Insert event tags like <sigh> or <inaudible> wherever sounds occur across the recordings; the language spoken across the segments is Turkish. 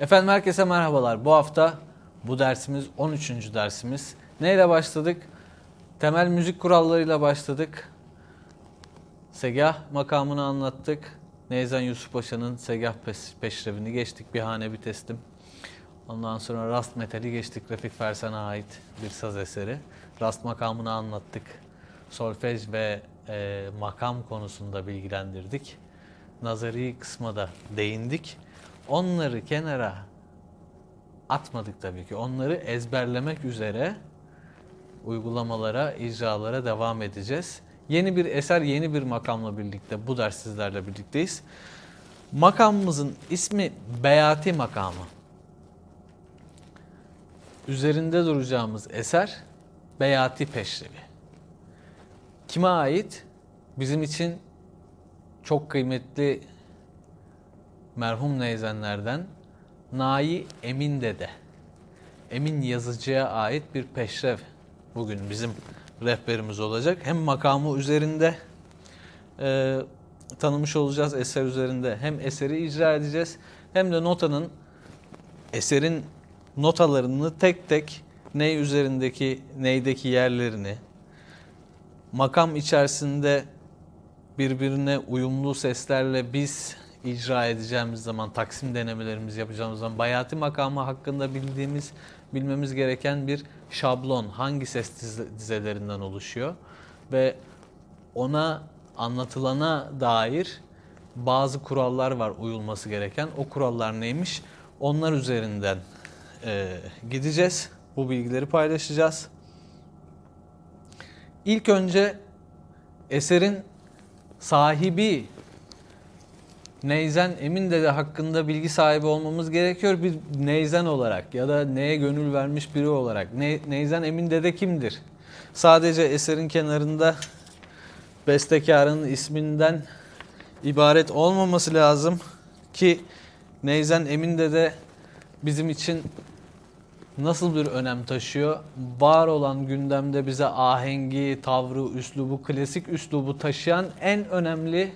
Efendim herkese merhabalar. Bu hafta bu dersimiz 13. dersimiz. Neyle başladık? Temel müzik kurallarıyla başladık. Segah makamını anlattık. Neyzen Yusuf Paşa'nın Segah peşrevini geçtik. Bir hane bir teslim. Ondan sonra Rast Metal'i geçtik. Refik Fersen'e ait bir saz eseri. Rast makamını anlattık. Solfej ve e, makam konusunda bilgilendirdik. Nazari kısma da değindik. Onları kenara atmadık tabii ki. Onları ezberlemek üzere uygulamalara, icralara devam edeceğiz. Yeni bir eser, yeni bir makamla birlikte bu ders sizlerle birlikteyiz. Makamımızın ismi Beyati makamı. Üzerinde duracağımız eser Beyati Peşrevi. Kime ait? Bizim için çok kıymetli merhum neyzenlerden Nayi Emin Dede. Emin Yazıcı'ya ait bir peşrev bugün bizim rehberimiz olacak. Hem makamı üzerinde e, tanımış olacağız eser üzerinde. Hem eseri icra edeceğiz hem de notanın eserin notalarını tek tek ney üzerindeki neydeki yerlerini makam içerisinde birbirine uyumlu seslerle biz icra edeceğimiz zaman, taksim denemelerimizi yapacağımız zaman bayati makamı hakkında bildiğimiz, bilmemiz gereken bir şablon, hangi ses dize- dizelerinden oluşuyor ve ona anlatılana dair bazı kurallar var uyulması gereken. O kurallar neymiş? Onlar üzerinden eee, gideceğiz. Bu bilgileri paylaşacağız. İlk önce eserin sahibi Neyzen Emin Dede hakkında bilgi sahibi olmamız gerekiyor bir Neyzen olarak ya da neye gönül vermiş biri olarak. Ne, Neyzen Emin Dede kimdir? Sadece eserin kenarında bestekarın isminden ibaret olmaması lazım ki Neyzen Emin Dede bizim için nasıl bir önem taşıyor? Var olan gündemde bize ahengi, tavrı, üslubu, klasik üslubu taşıyan en önemli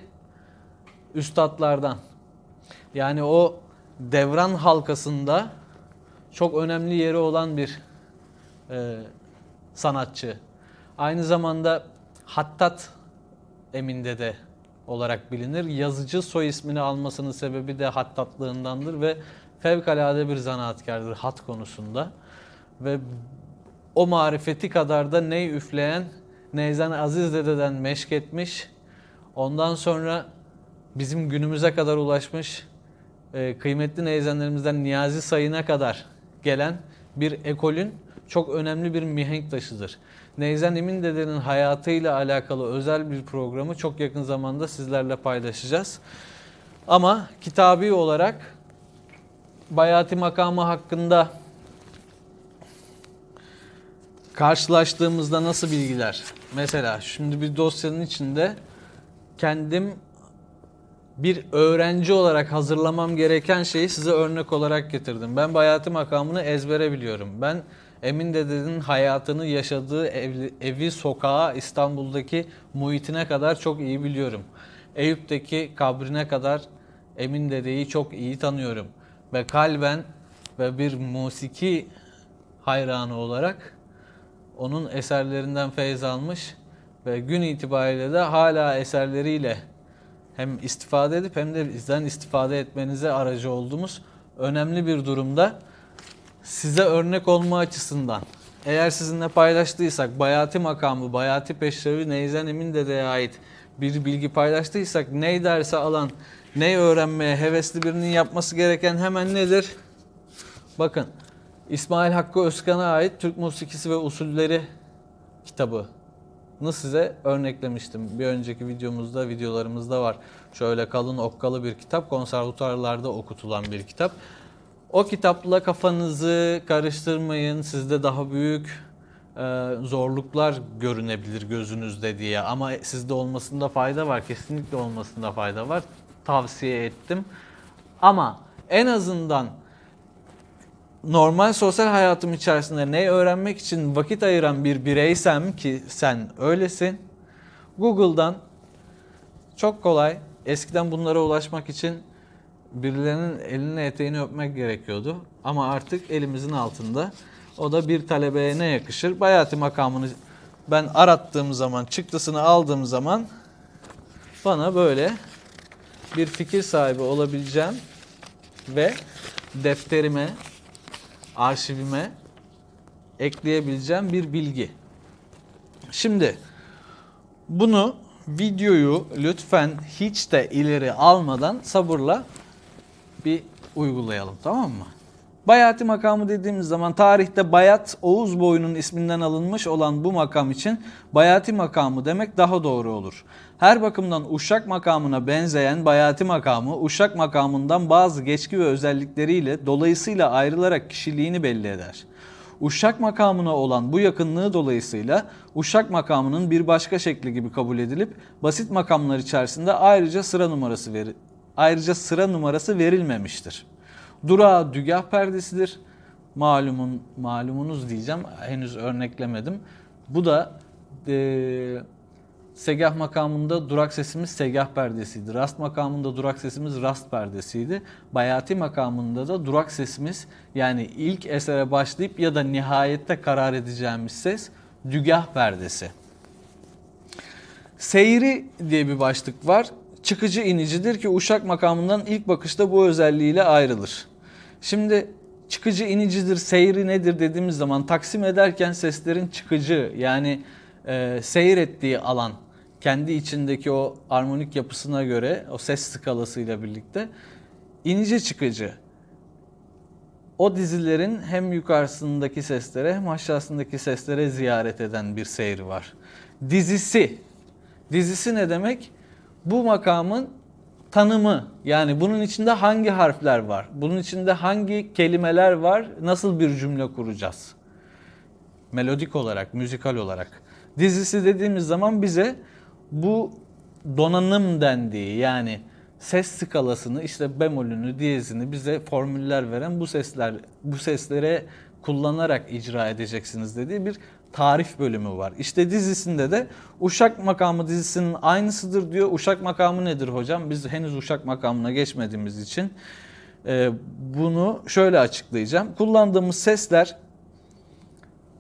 üstadlardan. Yani o devran halkasında çok önemli yeri olan bir e, sanatçı. Aynı zamanda Hattat Emin'de de olarak bilinir. Yazıcı soy ismini almasının sebebi de hattatlığındandır ve fevkalade bir zanaatkardır hat konusunda. Ve o marifeti kadar da ney üfleyen Neyzen Aziz Dede'den meşk etmiş. Ondan sonra bizim günümüze kadar ulaşmış e, kıymetli neyzenlerimizden Niyazi Sayın'a kadar gelen bir ekolün çok önemli bir mihenk taşıdır. Neyzen Emin Dede'nin hayatıyla alakalı özel bir programı çok yakın zamanda sizlerle paylaşacağız. Ama kitabi olarak Bayati makamı hakkında karşılaştığımızda nasıl bilgiler? Mesela şimdi bir dosyanın içinde kendim bir öğrenci olarak hazırlamam gereken şeyi size örnek olarak getirdim. Ben Bayati makamını ezbere biliyorum. Ben Emin Dede'nin hayatını yaşadığı evi, evi, sokağı, İstanbul'daki muhitine kadar çok iyi biliyorum. Eyüp'teki kabrine kadar Emin Dede'yi çok iyi tanıyorum. Ve kalben ve bir musiki hayranı olarak onun eserlerinden feyz almış ve gün itibariyle de hala eserleriyle hem istifade edip hem de bizden istifade etmenize aracı olduğumuz önemli bir durumda. Size örnek olma açısından eğer sizinle paylaştıysak Bayati makamı, Bayati Peşrevi, Neyzen Emin Dede'ye ait bir bilgi paylaştıysak ney derse alan, ney öğrenmeye hevesli birinin yapması gereken hemen nedir? Bakın İsmail Hakkı Özkan'a ait Türk Musikisi ve Usulleri kitabı size örneklemiştim. Bir önceki videomuzda, videolarımızda var. Şöyle kalın okkalı bir kitap, konservatuarlarda okutulan bir kitap. O kitapla kafanızı karıştırmayın. Sizde daha büyük e, zorluklar görünebilir gözünüzde diye. Ama sizde olmasında fayda var. Kesinlikle olmasında fayda var. Tavsiye ettim. Ama en azından normal sosyal hayatım içerisinde ne öğrenmek için vakit ayıran bir bireysem ki sen öylesin. Google'dan çok kolay eskiden bunlara ulaşmak için birilerinin elini eteğini öpmek gerekiyordu. Ama artık elimizin altında. O da bir talebeye ne yakışır? Bayati makamını ben arattığım zaman, çıktısını aldığım zaman bana böyle bir fikir sahibi olabileceğim ve defterime, arşivime ekleyebileceğim bir bilgi. Şimdi bunu videoyu lütfen hiç de ileri almadan sabırla bir uygulayalım tamam mı? Bayati makamı dediğimiz zaman tarihte Bayat Oğuz boyunun isminden alınmış olan bu makam için Bayati makamı demek daha doğru olur. Her bakımdan Uşak makamına benzeyen Bayati makamı Uşak makamından bazı geçki ve özellikleriyle dolayısıyla ayrılarak kişiliğini belli eder. Uşak makamına olan bu yakınlığı dolayısıyla Uşak makamının bir başka şekli gibi kabul edilip basit makamlar içerisinde ayrıca sıra numarası veri ayrıca sıra numarası verilmemiştir. Durağı dügah perdesidir. Malumun malumunuz diyeceğim. Henüz örneklemedim. Bu da eee Segah makamında durak sesimiz segah perdesiydi. Rast makamında durak sesimiz rast perdesiydi. Bayati makamında da durak sesimiz yani ilk esere başlayıp ya da nihayette karar edeceğimiz ses dügah perdesi. Seyri diye bir başlık var. Çıkıcı inicidir ki uşak makamından ilk bakışta bu özelliğiyle ayrılır. Şimdi çıkıcı inicidir, seyri nedir dediğimiz zaman taksim ederken seslerin çıkıcı yani e, seyir ettiği alan kendi içindeki o armonik yapısına göre o ses skalasıyla birlikte inice çıkıcı. O dizilerin hem yukarısındaki seslere hem aşağısındaki seslere ziyaret eden bir seyir var. Dizisi. Dizisi ne demek? Bu makamın tanımı. Yani bunun içinde hangi harfler var? Bunun içinde hangi kelimeler var? Nasıl bir cümle kuracağız? Melodik olarak, müzikal olarak. Dizisi dediğimiz zaman bize bu donanım dendiği yani ses skalasını işte bemolünü, diyezini bize formüller veren bu sesler bu seslere kullanarak icra edeceksiniz dediği bir tarif bölümü var. İşte dizisinde de Uşak makamı dizisinin aynısıdır diyor. Uşak makamı nedir hocam? Biz henüz Uşak makamına geçmediğimiz için e, bunu şöyle açıklayacağım. Kullandığımız sesler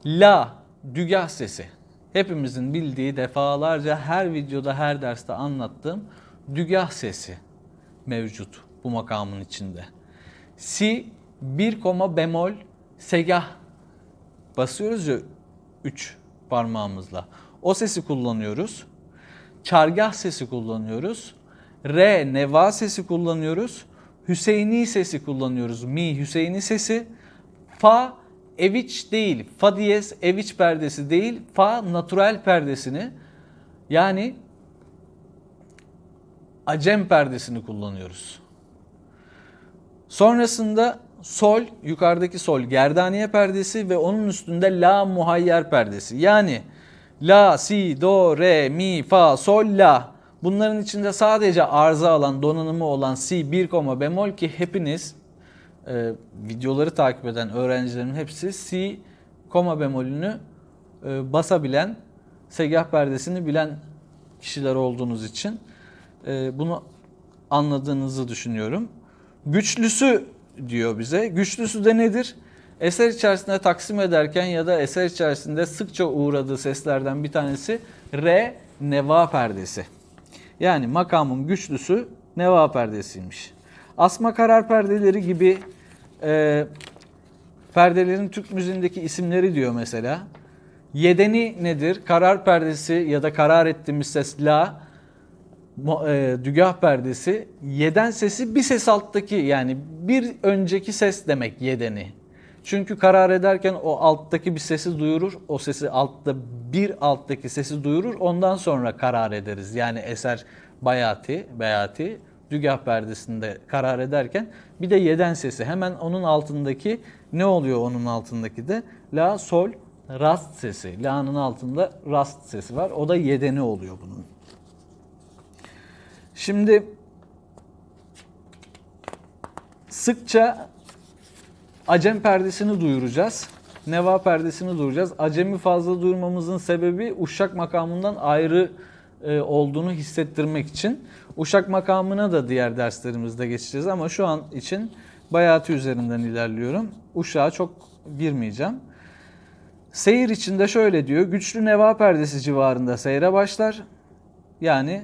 la, dügah sesi. Hepimizin bildiği defalarca her videoda her derste anlattığım dügah sesi mevcut bu makamın içinde. Si 1 koma bemol segah basıyoruz ya 3 parmağımızla. O sesi kullanıyoruz. Çargah sesi kullanıyoruz. Re neva sesi kullanıyoruz. Hüseyini sesi kullanıyoruz. Mi Hüseyini sesi. Fa eviç değil. Fa diyez eviç perdesi değil. Fa natural perdesini yani acem perdesini kullanıyoruz. Sonrasında sol, yukarıdaki sol gerdaniye perdesi ve onun üstünde la muhayyer perdesi. Yani la, si, do, re, mi, fa, sol, la. Bunların içinde sadece arıza alan, donanımı olan si, bir koma bemol ki hepiniz e, videoları takip eden öğrencilerin hepsi si, koma bemolünü e, basabilen, segah perdesini bilen kişiler olduğunuz için e, bunu anladığınızı düşünüyorum. Güçlüsü diyor bize. Güçlüsü de nedir? Eser içerisinde taksim ederken ya da eser içerisinde sıkça uğradığı seslerden bir tanesi re neva perdesi. Yani makamın güçlüsü neva perdesiymiş. Asma karar perdeleri gibi e, perdelerin Türk müziğindeki isimleri diyor mesela. Yedeni nedir? Karar perdesi ya da karar ettiğimiz ses la e, dügah perdesi yeden sesi bir ses alttaki yani bir önceki ses demek yedeni. Çünkü karar ederken o alttaki bir sesi duyurur. O sesi altta bir alttaki sesi duyurur. Ondan sonra karar ederiz. Yani eser bayati, beyati dügah perdesinde karar ederken bir de yeden sesi hemen onun altındaki ne oluyor onun altındaki de la sol rast sesi. La'nın altında rast sesi var. O da yedeni oluyor bunun. Şimdi sıkça Acem perdesini duyuracağız. Neva perdesini duyuracağız. Acemi fazla duyurmamızın sebebi Uşak makamından ayrı e, olduğunu hissettirmek için. Uşak makamına da diğer derslerimizde geçeceğiz ama şu an için Bayati üzerinden ilerliyorum. Uşağa çok girmeyeceğim. Seyir içinde şöyle diyor. Güçlü neva perdesi civarında seyre başlar. Yani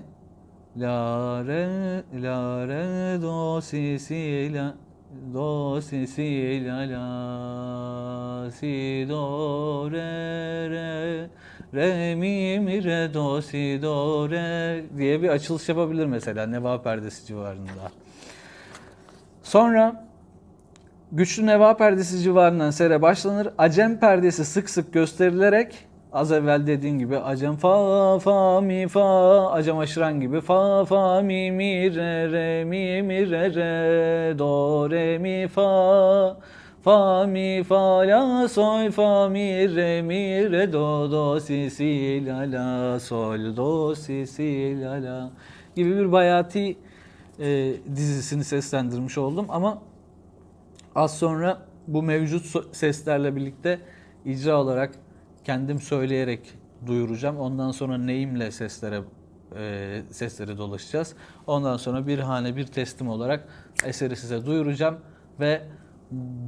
la re la re do si si la do si si la la si do re re re mi mi re do si do re diye bir açılış yapabilir mesela neva perdesi civarında. Sonra Güçlü neva perdesi civarından sere başlanır. Acem perdesi sık sık gösterilerek az evvel dediğim gibi acem fa fa mi fa. Acem aşıran gibi fa fa mi mi re re mi mi re re do re mi fa. Fa mi fa la sol fa mi re mi re do do si si la la sol do si si la la gibi bir bayati e, dizisini seslendirmiş oldum. Ama Az sonra bu mevcut seslerle birlikte icra olarak kendim söyleyerek duyuracağım. Ondan sonra neyimle seslere e, sesleri dolaşacağız. Ondan sonra bir hane bir teslim olarak eseri size duyuracağım ve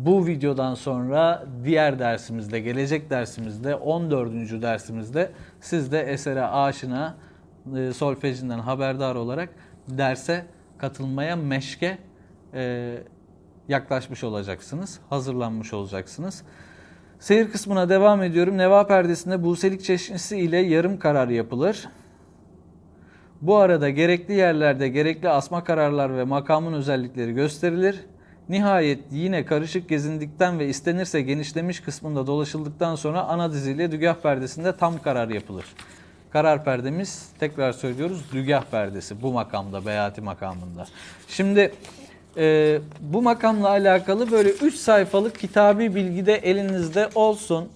bu videodan sonra diğer dersimizde, gelecek dersimizde, 14. dersimizde siz de esere aşina, e, solfejinden haberdar olarak derse katılmaya meşke e, yaklaşmış olacaksınız, hazırlanmış olacaksınız. Seyir kısmına devam ediyorum. Neva perdesinde Buselik çeşnisi ile yarım karar yapılır. Bu arada gerekli yerlerde gerekli asma kararlar ve makamın özellikleri gösterilir. Nihayet yine karışık gezindikten ve istenirse genişlemiş kısmında dolaşıldıktan sonra ana diziyle dügah perdesinde tam karar yapılır. Karar perdemiz tekrar söylüyoruz dügah perdesi bu makamda beyati makamında. Şimdi e, bu makamla alakalı böyle 3 sayfalık kitabi bilgi de elinizde olsun.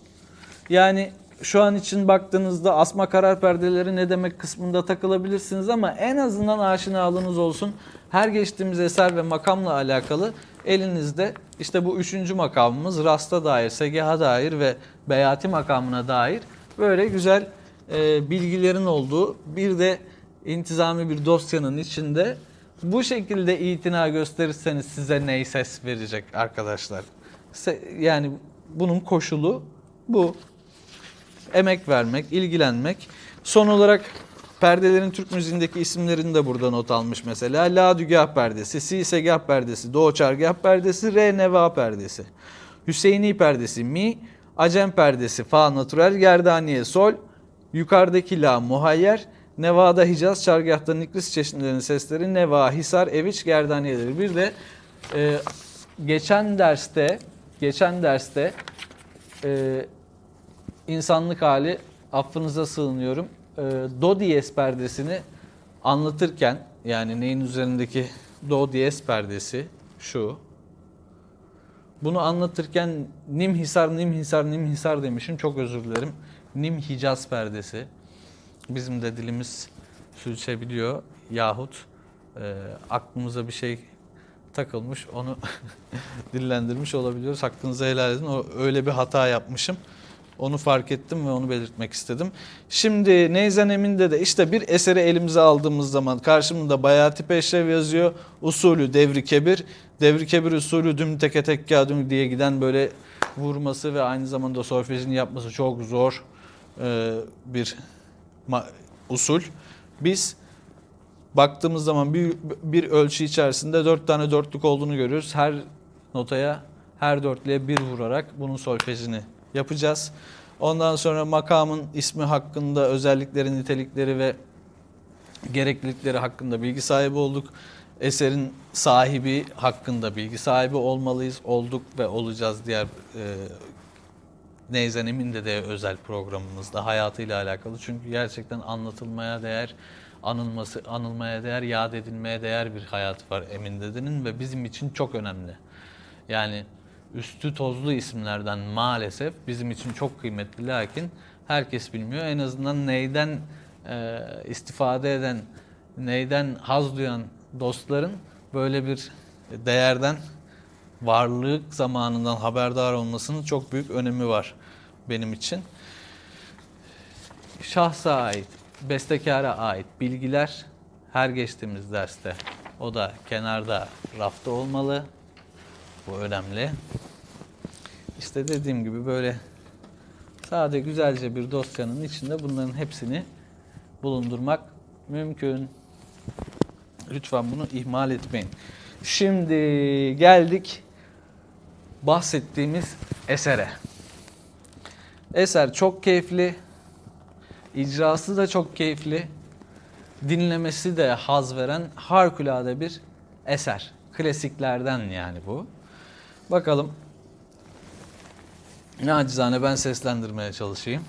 Yani şu an için baktığınızda asma karar perdeleri ne demek kısmında takılabilirsiniz ama en azından aşinalığınız olsun. Her geçtiğimiz eser ve makamla alakalı elinizde işte bu üçüncü makamımız rasta dair, segaha dair ve beyati makamına dair böyle güzel e, bilgilerin olduğu bir de intizami bir dosyanın içinde bu şekilde itina gösterirseniz size ney ses verecek arkadaşlar. Yani bunun koşulu bu. Emek vermek, ilgilenmek. Son olarak perdelerin Türk müziğindeki isimlerini de burada not almış mesela. La Dügah perdesi, Si Segah perdesi, Do Çargah perdesi, Re Neva perdesi. Hüseyini perdesi Mi, Acem perdesi Fa natural, Gerdaniye Sol, yukarıdaki La muhayyer, Neva'da Hicaz, Çargah'ta Nikris çeşitlerinin sesleri Neva, Hisar, Eviç, Gerdaniyeleri. Bir de e, geçen derste geçen derste e, insanlık hali affınıza sığınıyorum. E, do diyez perdesini anlatırken yani neyin üzerindeki do diyez perdesi şu. Bunu anlatırken Nimhisar, Nimhisar, Nimhisar demişim. Çok özür dilerim. Nim Hicaz perdesi. Bizim de dilimiz sürçebiliyor yahut e, aklımıza bir şey takılmış onu <laughs> dillendirmiş olabiliyoruz. Hakkınızı helal edin. O, öyle bir hata yapmışım. Onu fark ettim ve onu belirtmek istedim. Şimdi Neyzen Emin'de de işte bir eseri elimize aldığımız zaman karşımda Bayati Peşrev yazıyor. Usulü devri kebir. Devri kebir usulü düm teke tekka düm diye giden böyle vurması ve aynı zamanda solfejini yapması çok zor e, bir usul. Biz baktığımız zaman bir, bir ölçü içerisinde dört tane dörtlük olduğunu görüyoruz. Her notaya, her dörtlüğe bir vurarak bunun solfejini yapacağız. Ondan sonra makamın ismi hakkında özellikleri, nitelikleri ve gereklilikleri hakkında bilgi sahibi olduk. Eserin sahibi hakkında bilgi sahibi olmalıyız, olduk ve olacağız diğer e, Neyzen Emin de özel programımızda hayatıyla alakalı. Çünkü gerçekten anlatılmaya değer, anılması, anılmaya değer, yad edilmeye değer bir hayatı var Emin dedenin ve bizim için çok önemli. Yani üstü tozlu isimlerden maalesef bizim için çok kıymetli lakin herkes bilmiyor. En azından neyden e, istifade eden, neyden haz duyan dostların böyle bir değerden varlık zamanından haberdar olmasının çok büyük önemi var benim için. Şahsa ait bestekara ait bilgiler her geçtiğimiz derste o da kenarda rafta olmalı. Bu önemli. İşte dediğim gibi böyle sade güzelce bir dosyanın içinde bunların hepsini bulundurmak mümkün. Lütfen bunu ihmal etmeyin. Şimdi geldik bahsettiğimiz esere. Eser çok keyifli. icrası da çok keyifli. Dinlemesi de haz veren harikulade bir eser. Klasiklerden yani bu. Bakalım. Nacizane ben seslendirmeye çalışayım.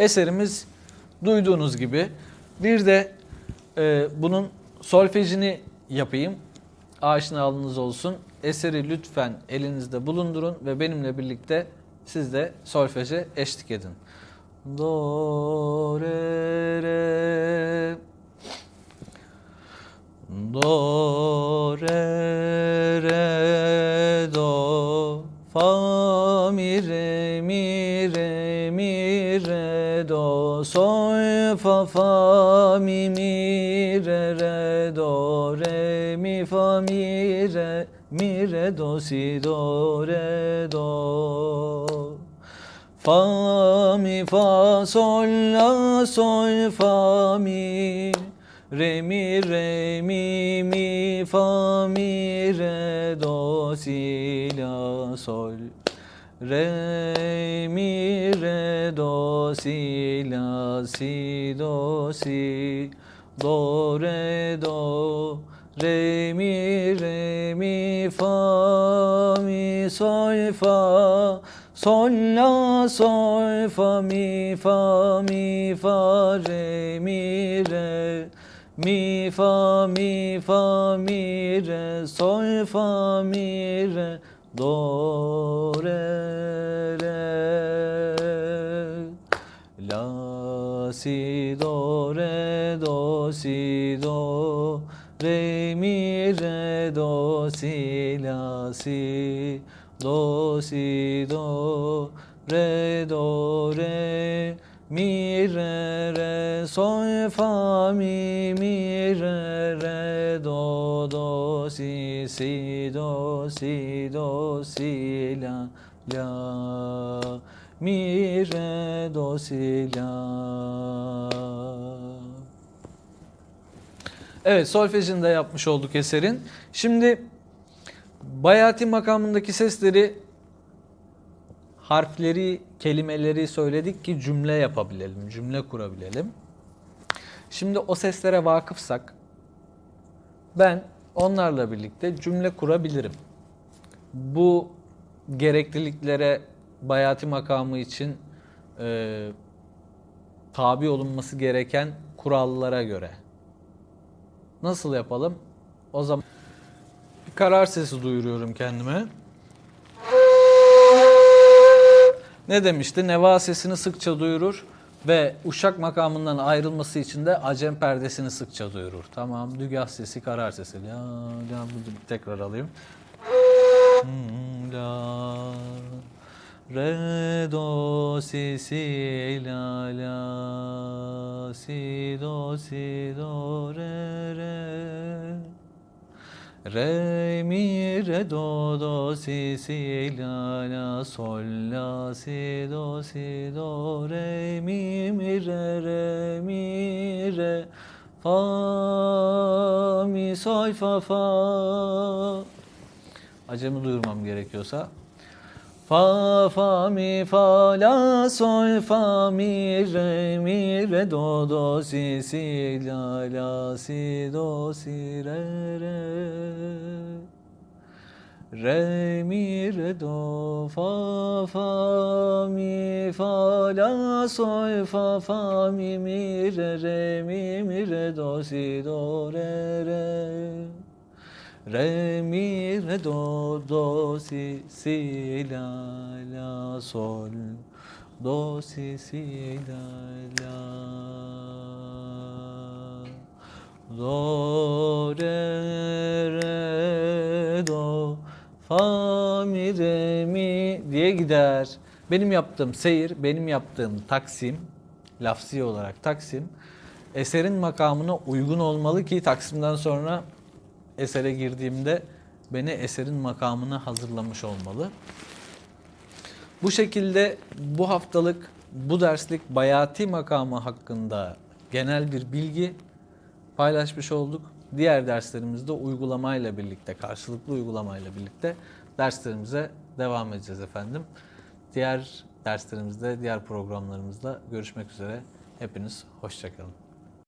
Eserimiz duyduğunuz gibi. Bir de e, bunun solfejini yapayım. Aşinalığınız olsun. Eseri lütfen elinizde bulundurun ve benimle birlikte siz de solfeje eşlik edin. Do, re, re. Do, re, re, do, fa, mi, re, sol, fa, fa, mi, mi, re, re, do, re, mi, fa, mi, re, mi, re, do, si, do, re, do. Fa mi fa sol la sol fa mi re mi re mi mi fa mi re do si la sol re mi re do si la si do si do re do. Re mi re mi fa mi sol fa. Sol la sol fa mi fa mi fa re mi re. Mi fa mi fa mi re. Sol fa mi re do re re La si do re do si do re mi re do si la si do si do re do re mi re re sol fa mi mi re re do do si si do si do si la la mi re do si la Evet solfejini de yapmış olduk eserin. Şimdi bayati makamındaki sesleri harfleri, kelimeleri söyledik ki cümle yapabilelim, cümle kurabilelim. Şimdi o seslere vakıfsak ben onlarla birlikte cümle kurabilirim. Bu gerekliliklere bayati makamı için e, tabi olunması gereken kurallara göre. Nasıl yapalım? O zaman bir karar sesi duyuruyorum kendime. Ne demişti? Neva sesini sıkça duyurur ve uşak makamından ayrılması için de acem perdesini sıkça duyurur. Tamam. Dügah sesi, karar sesi. La, la, tekrar alayım. Hmm, La, re, do, si, si, la, la, si, do, si, do, re, re. Re mi re do do si si la la sol la si do si do. Re mi mi re re mi re fa mi sol fa fa. Acemi duyurmam gerekiyorsa Fa fa mi fa la sol fa mi re mi re do do si si la la si do si re re. Re mi re do fa fa mi fa la sol fa fa mi mi re re mi mi re do si do re re Re mi re do do si si la la sol. Do si si la la. Do re re do. Fa mi re mi diye gider. Benim yaptığım seyir, benim yaptığım taksim, lafsi olarak taksim, eserin makamına uygun olmalı ki taksimden sonra esere girdiğimde beni eserin makamına hazırlamış olmalı. Bu şekilde bu haftalık bu derslik bayati makamı hakkında genel bir bilgi paylaşmış olduk. Diğer derslerimizde uygulamayla birlikte, karşılıklı uygulamayla birlikte derslerimize devam edeceğiz efendim. Diğer derslerimizde, diğer programlarımızda görüşmek üzere. Hepiniz hoşçakalın.